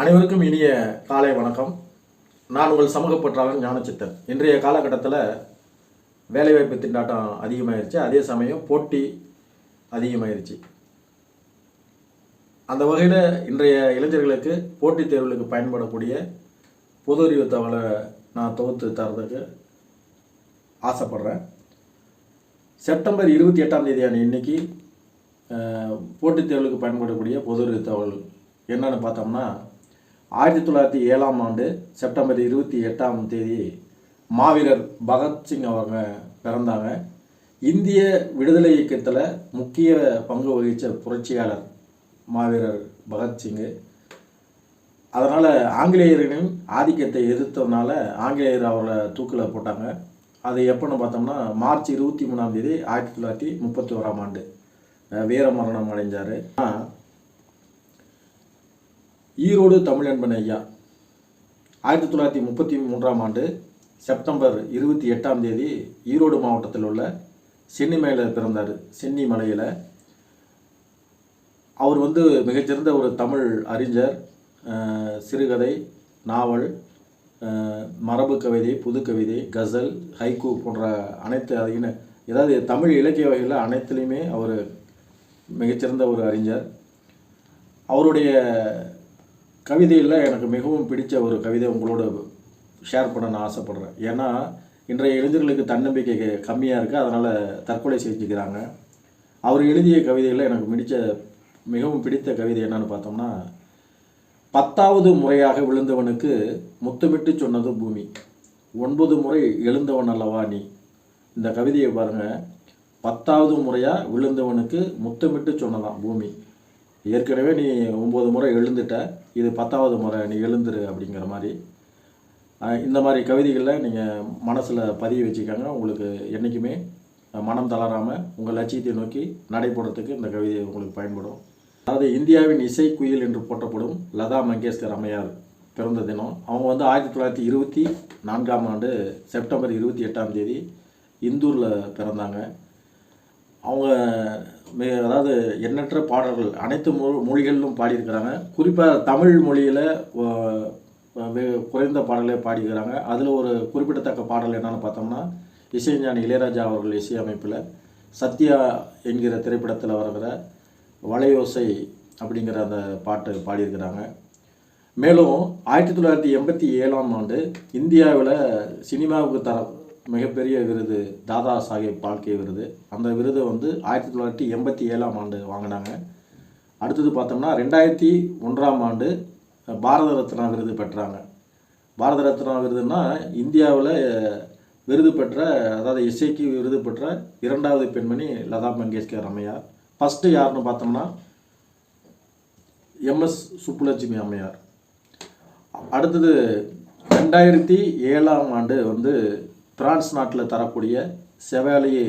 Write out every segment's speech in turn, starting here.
அனைவருக்கும் இனிய காலை வணக்கம். நான் உங்கள் சமூக பற்றாளன் ஞானச்சித்தன். இன்றைய காலகட்டத்தில் வேலைவாய்ப்பு திண்டாட்டம் அதிகமாயிருச்சு. அதே சமயம் போட்டி அதிகமாயிருச்சு. அந்த வகையில் இன்றைய இளைஞர்களுக்கு போட்டித் தேர்வுகளுக்கு பயன்படக்கூடிய பொது அறிவு தகவலை நான் தொகுத்து தரதுக்கு ஆசைப்படுறேன். செப்டம்பர் இருபத்தி எட்டாம் தேதியான இன்னைக்கு போட்டித் தேர்வுகளுக்கு பயன்படக்கூடிய பொது அறிவு தகவல் என்னென்னு பார்த்தோம்னா ஆயிரத்தி தொள்ளாயிரத்தி ஏழாம் ஆண்டு செப்டம்பர் இருபத்தி எட்டாம் தேதி மாவீரர் பகத்சிங் அவங்க பிறந்தாங்க. இந்திய விடுதலை இயக்கத்தில் முக்கிய பங்கு வகித்த புரட்சியாளர் மாவீரர் பகத்சிங்கு அதனால் ஆங்கிலேயர்களின் ஆதிக்கத்தை எதிர்த்ததுனால ஆங்கிலேயர் அவரை தூக்கில் போட்டாங்க. அது எப்போன்னு பார்த்தோம்னா மார்ச் இருபத்தி மூணாம் தேதி ஆயிரத்தி தொள்ளாயிரத்தி முப்பத்தி ஓராம் ஆண்டு வீரமரணம் வீர மரணம் அடைஞ்சார். ஈரோடு தமிழன்பன் ஐயா. ஆயிரத்தி தொள்ளாயிரத்தி முப்பத்தி மூன்றாம் ஆண்டு செப்டம்பர் இருபத்தி எட்டாம் தேதி ஈரோடு மாவட்டத்தில் உள்ள சென்னிமலையில் பிறந்தார். சென்னி மலையில். அவர் வந்து மிகச்சிறந்த ஒரு தமிழ் அறிஞர் சிறுகதை நாவல் மரபு கவிதை புது கவிதை கசல் ஹைக்கூ போன்ற அனைத்து அதிக ஏதாவது தமிழ் இலக்கிய வகையில் அனைத்துலேயுமே அவர் மிகச்சிறந்த ஒரு அறிஞர். அவருடைய கவிதையில் எனக்கு மிகவும் பிடித்த ஒரு கவிதை உங்களோட ஷேர் பண்ண நான் ஆசைப்படுறேன். ஏன்னா இன்றைய இளைஞர்களுக்கு தன்னம்பிக்கை கம்மியாக இருக்குது அதனால் தற்கொலை செஞ்சுக்கிறாங்க. அவர் எழுதிய கவிதையில் எனக்கு பிடித்த மிகவும் பிடித்த கவிதை என்னன்னு பார்த்தோம்னா பத்தாவது முறையாக விழுந்தவனுக்கு முத்தமிட்டு சொன்னது பூமி. ஒன்பது முறை எழுந்தவன் அல்லவா நீ? இந்த கவிதையை பாருங்கள் பத்தாவது முறையாக விழுந்தவனுக்கு முத்தமிட்டு சொன்னதான் பூமி. ஏற்கனவே நீ ஒம்பது முறை எழுந்துட்ட இது பத்தாவது முறை நீ எழுந்துரு அப்படிங்கிற மாதிரி. இந்த மாதிரி கவிதைகளில் நீங்கள் மனசில் பதிய வச்சுக்கோங்க. உங்களுக்கு என்றைக்குமே மனம் தளராமல் உங்கள் லட்சியத்தை நோக்கி நடைபோடுறதுக்கு இந்த கவிதை உங்களுக்கு பயன்படும். அதாவது இந்தியாவின் இசைக்குயில் என்று போற்றப்படும் லதா மங்கேஷ்கர் அம்மையார் பிறந்த தினம் அவங்க வந்து ஆயிரத்தி தொள்ளாயிரத்தி இருபத்தி நான்காம் ஆண்டு செப்டம்பர் இருபத்தி எட்டாம் தேதி இந்தூரில் பிறந்தாங்க. அவங்க மிக அதாவது எண்ணற்ற பாடல்கள் அனைத்து மொ மொழிகளிலும் பாடியிருக்கிறாங்க. குறிப்பாக தமிழ் மொழியில் குறைந்த பாடலே பாடியிருக்கிறாங்க. அதில் ஒரு குறிப்பிடத்தக்க பாடல் என்னென்னு பார்த்தோம்னா இசைஞானி இளையராஜா அவர்கள் இசையமைப்பில் சத்யா என்கிற திரைப்படத்தில் வருகிற வளையோசை அப்படிங்கிற அந்த பாட்டு பாடியிருக்கிறாங்க. மேலும் ஆயிரத்தி தொள்ளாயிரத்தி எண்பத்தி ஏழாம் ஆண்டு இந்தியாவில் சினிமாவுக்கு தர மிகப்பெரிய விருது தாதா சாஹேப் பால்கே விருது. அந்த விருதை வந்து ஆயிரத்தி தொள்ளாயிரத்தி எண்பத்தி ஏழாம் ஆண்டு வாங்கினாங்க. அடுத்தது பார்த்தோம்னா ரெண்டாயிரத்தி ஒன்றாம் ஆண்டு பாரத ரத்னா விருது பெற்றாங்க. பாரத ரத்னா விருதுன்னா இந்தியாவில் விருது பெற்ற அதாவது இசைக்கு விருது பெற்ற இரண்டாவது பெண்மணி லதா மங்கேஷ்கர் அம்மையார். ஃபஸ்ட்டு யாருன்னு பார்த்தோம்னா எம்எஸ் சுப்புலட்சுமி அம்மையார். அடுத்தது ரெண்டாயிரத்தி ஏழாம் ஆண்டு வந்து பிரான்ஸ் நாட்டில் தரக்கூடிய செவாலியே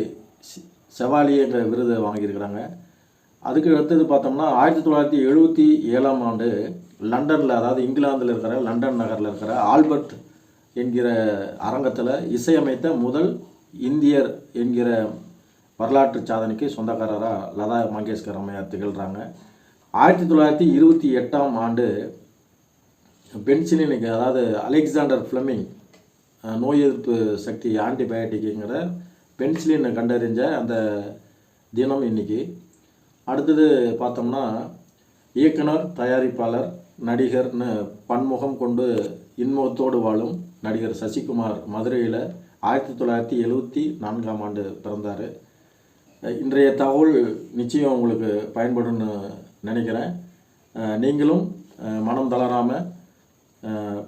செவாலியேங்கிற விருதை வாங்கியிருக்கிறாங்க. அதுக்கு அடுத்தது பார்த்தோம்னா ஆயிரத்தி தொள்ளாயிரத்தி எழுபத்தி ஏழாம் ஆண்டு லண்டனில் அதாவது இங்கிலாந்தில் இருக்கிற லண்டன் நகரில் இருக்கிற ஆல்பர்ட் என்கிற அரங்கத்தில் இசையமைத்த முதல் இந்தியர் என்கிற வரலாற்று சாதனைக்கு சொந்தக்காரராக லதா மங்கேஷ்கர் அம்மையார் திகழ்கிறாங்க ஆயிரத்தி தொள்ளாயிரத்தி இருபத்தி எட்டாம் ஆண்டு பென்சிலினுக்கு அதாவது அலெக்சாண்டர் ஃப்ளமிங் நோய் எதிர்ப்பு சக்தி ஆன்டிபயோட்டிக்குங்கிற பென்சிலின் கண்டறிஞ்ச அந்த தினம் இன்னைக்கு. அடுத்தது பார்த்தோம்னா இயக்குனர் தயாரிப்பாளர் நடிகர்னு பன்முகம் கொண்டு இன்முகத்தோடு வாழும் நடிகர் சசிகுமார் மதுரையில் ஆயிரத்தி தொள்ளாயிரத்தி எழுபத்தி நான்காம் ஆண்டு பிறந்தார். இன்றைய தகவல் நிச்சயம் உங்களுக்கு பயன்படும்னு நினைக்கிறேன். நீங்களும் மனம் தளராமல்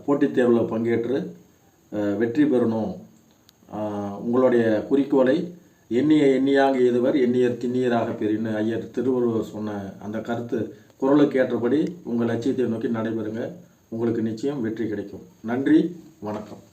போட்டித் தேர்வில் பங்கேற்று வெற்றி பெறணும். உங்களுடைய குறிக்கோளை எண்ணிய எண்ணியாக எதுவர் எண்ணியர் திண்ணியராக பெறின்னு ஐயர் திருவள்ளுவர் சொன்ன அந்த கருத்து குரலுக்கு ஏற்றபடி உங்கள் லட்சியத்தை நோக்கி நடைபெறுங்க. உங்களுக்கு நிச்சயம் வெற்றி கிடைக்கும். நன்றி வணக்கம்.